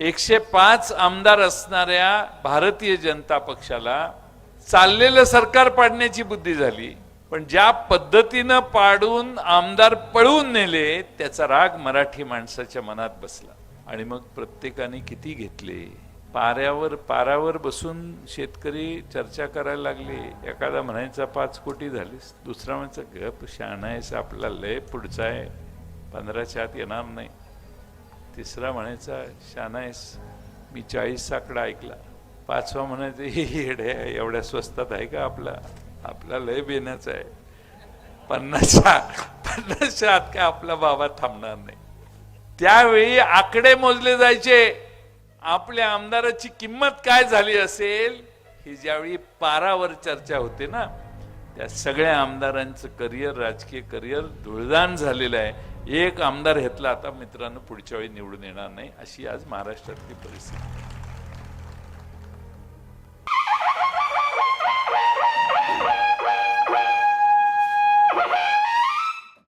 एकशे पाच आमदार असणाऱ्या भारतीय जनता पक्षाला चाललेलं सरकार पाडण्याची बुद्धी झाली पण ज्या पद्धतीनं पाडून आमदार पळवून नेले त्याचा राग मराठी माणसाच्या मनात बसला. आणि मग प्रत्येकाने किती घेतले? पाऱ्यावर पारावर बसून शेतकरी चर्चा करायला लागले. एखादा म्हणायचा पाच कोटी झालीस. दुसरा म्हणायचा गप शहाणायचं आपला लय पुढचा आहे. पंधराच्या आत येणार नाही. तिसरा म्हणायचा शानायस मी चाळीस आकडा ऐकला. पाचवा म्हणायचं हे येडे एवढ्या स्वस्तात आहे का आपला? आपला लय बेण्याचा आहे. पन्नासच्या पन्नासच्या आत काय आपला बाबा थांबणार नाही. त्यावेळी आकडे मोजले जायचे. आपल्या आमदाराची किंमत काय झाली असेल ही ज्यावेळी पारावर चर्चा होते ना त्या सगळ्या आमदारांचं करिअर राजकीय करिअर धुळदान झालेलं आहे. एक आमदार घेतला आता मित्रांनो पुढच्या वेळी निवडून येणार नाही अशी आज महाराष्ट्रातली परिस्थिती.